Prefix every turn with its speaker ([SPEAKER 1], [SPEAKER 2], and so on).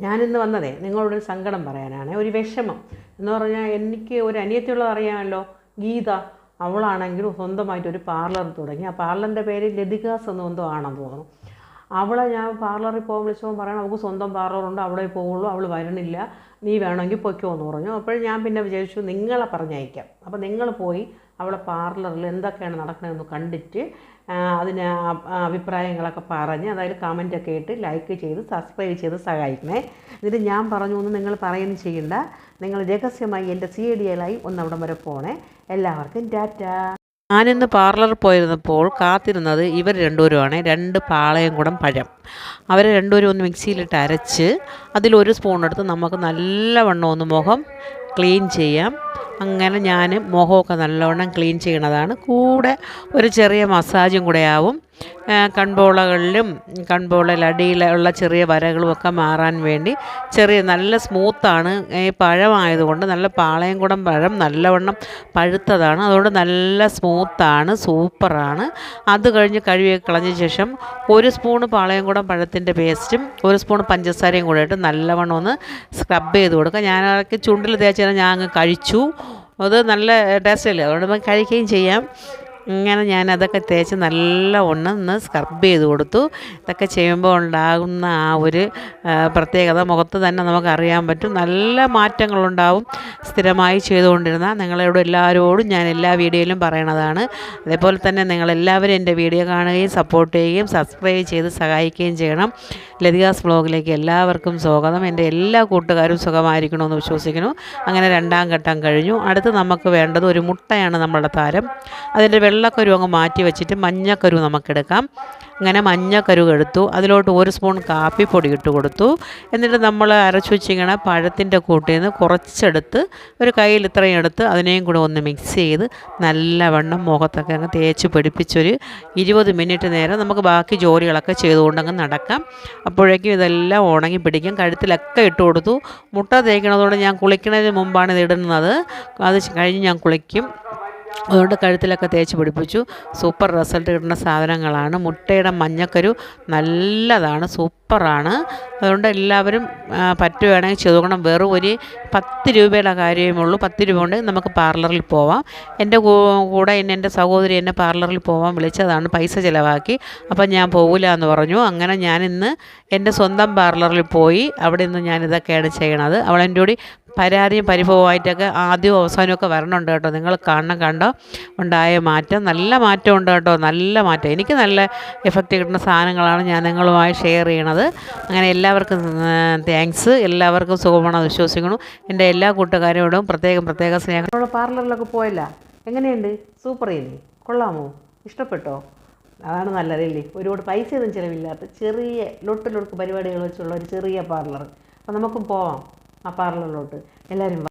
[SPEAKER 1] ഞാനിന്ന് വന്നതേ നിങ്ങളോടൊരു സങ്കടം പറയാനാണ്. ഒരു വിഷമം. എന്ന് പറഞ്ഞാൽ എനിക്ക് ഒരു അനിയത്തിയുള്ളത് അറിയാമല്ലോ ഗീത. അവളാണെങ്കിലും സ്വന്തമായിട്ട് ഒരു പാർലർ തുടങ്ങി. ആ പാർലറിന്റെ പേര് ലതികാസ് എന്ന് എന്തോ ആണെന്ന് തോന്നുന്നു. അവളെ ഞാൻ പാർലറിൽ പോകാൻ വിളിച്ചപ്പോൾ പറയണം അവൾക്ക് സ്വന്തം പാർലറുണ്ട് അവിടെ പോകുള്ളൂ അവൾ വരണില്ല നീ വേണമെങ്കിൽ പൊയ്ക്കോ എന്ന് പറഞ്ഞു. അപ്പോൾ ഞാൻ പിന്നെ വിചാരിച്ചു നിങ്ങളെ പറഞ്ഞയക്കാം. അപ്പോൾ നിങ്ങൾ പോയി അവളെ പാർലറിൽ എന്തൊക്കെയാണ് നടക്കണതെന്ന് കണ്ടിട്ട് അതിന് അഭിപ്രായങ്ങളൊക്കെ പറഞ്ഞ് അതായത് കമന്റൊക്കെ ഇട്ട് ലൈക്ക് ചെയ്ത് സബ്സ്ക്രൈബ് ചെയ്ത് സഹായിക്കണേ. എന്നിട്ട് ഞാൻ പറഞ്ഞു എന്ന് നിങ്ങൾ പറയുകയും ചെയ്യണ്ട. നിങ്ങൾ രഹസ്യമായി എന്റെ സി ഡി എലായി ഒന്ന് അവിടം വരെ പോണേ. എല്ലാവർക്കും ടാറ്റ. ഞാനിന്ന് പാർലറിൽ പോയിരുന്നപ്പോൾ കാത്തിരുന്നത് ഇവർ രണ്ടുപേരുമാണ്. രണ്ട് പാളയം കൂടം പഴം. അവരെ രണ്ടുപേരും ഒന്ന് മിക്സിയിലിട്ട് അരച്ച് അതിലൊരു സ്പൂൺ എടുത്ത് നമുക്ക് നല്ലവണ്ണം ഒന്ന് മുഖം ക്ലീൻ ചെയ്യാം. അങ്ങനെ ഞാൻ മുഖമൊക്കെ നല്ലവണ്ണം ക്ലീൻ ചെയ്യണതാണ്. കൂടെ ഒരു ചെറിയ മസാജും കൂടെ ആവും. കൺപോളകളിലും കൺപോളയിൽ അടിയിലുള്ള ചെറിയ വരകളുമൊക്കെ മാറാൻ വേണ്ടി ചെറിയ നല്ല സ്മൂത്താണ്. ഈ പഴമായതുകൊണ്ട് നല്ല പാളയംകുടം പഴം നല്ലവണ്ണം പഴുത്തതാണ്. അതുകൊണ്ട് നല്ല സ്മൂത്താണ് സൂപ്പറാണ്. അത് കഴിഞ്ഞ് കഴുകി കളഞ്ഞ ശേഷം ഒരു സ്പൂണ് പാളയംകുടം പഴത്തിന്റെ പേസ്റ്റും ഒരു സ്പൂൺ പഞ്ചസാരയും കൂടെ ഇട്ട് നല്ലവണ്ണം ഒന്ന് സ്ക്രബ് ചെയ്ത് കൊടുക്കുക. ഞാനതൊക്കെ ചുണ്ടിൽ തേച്ച് ഞാൻ അങ്ങ് കഴിച്ചു. അത് നല്ല ടേസ്റ്റ് അല്ലേ? അതുകൊണ്ട് നമുക്ക് കഴിക്കുകയും ചെയ്യാം. ഇങ്ങനെ ഞാൻ അതൊക്കെ തേച്ച് നല്ല ഒന്ന് സ്ക്രബ് ചെയ്ത് കൊടുത്തു. ഇതൊക്കെ ചെയ്യുമ്പോൾ ഉണ്ടാകുന്ന ആ ഒരു പ്രത്യേകത മുഖത്ത് തന്നെ നമുക്ക് അറിയാൻ പറ്റും. നല്ല മാറ്റങ്ങളുണ്ടാവും. സ്ഥിരമായി ചെയ്തുകൊണ്ടിരുന്ന നിങ്ങളോട് എല്ലാവരോടും ഞാൻ എല്ലാ വീഡിയോയിലും പറയണതാണ്. അതേപോലെ തന്നെ നിങ്ങളെല്ലാവരും എന്റെ വീഡിയോ കാണുകയും സപ്പോർട്ട് ചെയ്യുകയും സബ്സ്ക്രൈബ് ചെയ്ത് സഹായിക്കുകയും ചെയ്യണം. ലതികാസ് ബ്ലോഗിലേക്ക് എല്ലാവർക്കും സ്വാഗതം. എന്റെ എല്ലാ കൂട്ടുകാരും സുഖമായിരിക്കണമെന്ന് വിശ്വസിക്കുന്നു. അങ്ങനെ രണ്ടാം ഘട്ടം കഴിഞ്ഞു. അടുത്ത് നമുക്ക് വേണ്ടത് ഒരു മുട്ടയാണ് നമ്മുടെ താരം. അതിന്റെ വെള്ളക്കരു അങ്ങ് മാറ്റി വെച്ചിട്ട് മഞ്ഞക്കരു നമുക്കെടുക്കാം. അങ്ങനെ മഞ്ഞക്കരു എടുത്തു. അതിലോട്ട് ഒരു സ്പൂൺ കാപ്പിപ്പൊടി ഇട്ട് കൊടുത്തു. എന്നിട്ട് നമ്മൾ അരച്ചു വെച്ചിങ്ങനെ പഴത്തിന്റെ കൂട്ടിൽ നിന്ന് കുറച്ചെടുത്ത് ഒരു കയ്യിൽ ഇത്രയും എടുത്ത് അതിനെയും കൂടെ ഒന്ന് മിക്സ് ചെയ്ത് നല്ലവണ്ണം മുഖത്തൊക്കെ അങ്ങ് തേച്ച് പിടിപ്പിച്ചൊരു ഇരുപത് മിനിറ്റ് നേരം നമുക്ക് ബാക്കി ജോലികളൊക്കെ ചെയ്തുകൊണ്ടങ്ങ് നടക്കാം. അപ്പോഴേക്കും ഇതെല്ലാം ഉണങ്ങി പിടിക്കും. കഴുത്തിലൊക്കെ ഇട്ട് കൊടുത്തു. മുട്ട തേക്കണതോടെ ഞാൻ കുളിക്കുന്നതിന് മുമ്പാണ് ഇത് ഇടുന്നത്. അത് കഴിഞ്ഞ് ഞാൻ കുളിക്കും. അതുകൊണ്ട് കഴുത്തിലൊക്കെ തേച്ച് പിടിപ്പിച്ചു. സൂപ്പർ റിസൾട്ട് കിട്ടുന്ന സാധനങ്ങളാണ്. മുട്ടയുടെ മഞ്ഞക്കരു നല്ലതാണ് സൂപ്പറാണ്. അതുകൊണ്ട് എല്ലാവരും പറ്റുകയാണെങ്കിൽ ചെയ്ത് വെറും ഒരു പത്ത് രൂപയുടെ കാര്യമേ ഉള്ളൂ പത്ത് രൂപ കൊണ്ട് നമുക്ക് പാർലറിൽ പോവാം. എന്റെ കൂടെ എന്നെ എന്റെ സഹോദരി എന്നെ പാർലറിൽ പോവാൻ വിളിച്ചതാണ്. പൈസ ചിലവാക്കി. അപ്പം ഞാൻ പോകില്ല എന്ന് പറഞ്ഞു. അങ്ങനെ ഞാനിന്ന് എന്റെ സ്വന്തം പാർലറിൽ പോയി. അവിടെ നിന്ന് ഞാനിതൊക്കെയാണ് ചെയ്യണത്. അവൾ എന്റെ കൂടി പരാതിയും പരിഭവമായിട്ടൊക്കെ ആദ്യവും അവസാനമൊക്കെ വരണുണ്ട് കേട്ടോ. നിങ്ങൾ കാണണം കണ്ടോ? ഉണ്ടായ മാറ്റം. നല്ല മാറ്റം ഉണ്ട് കേട്ടോ. നല്ല മാറ്റം. എനിക്ക് നല്ല എഫക്റ്റ് കിട്ടുന്ന സാധനങ്ങളാണ് ഞാൻ നിങ്ങളുമായി ഷെയർ ചെയ്യണത്. അങ്ങനെ എല്ലാവർക്കും താങ്ക്സ് എല്ലാവർക്കും സുഖമാണെന്ന് വിശ്വസിക്കുന്നു. എന്റെ എല്ലാ കൂട്ടുകാരോടും പ്രത്യേകം പ്രത്യേക സ്നേഹം. പാർലറിലൊക്കെ പോയല്ല? എങ്ങനെയുണ്ട്? സൂപ്പർ ചെയ്യുന്നേ കൊള്ളാമോ? ഇഷ്ടപ്പെട്ടോ? അതാണ് നല്ലതല്ലേ ഒരുപാട് പൈസയൊന്നും ചിലവില്ലാത്ത ചെറിയ ലൊട്ട് ലൊട്ട് പരിപാടികൾ വെച്ചുള്ള ഒരു ചെറിയ പാർലർ അപ്പോൾ നമുക്കും പോവാം. ആ പാർലറിലോട്ട് എല്ലാവരും.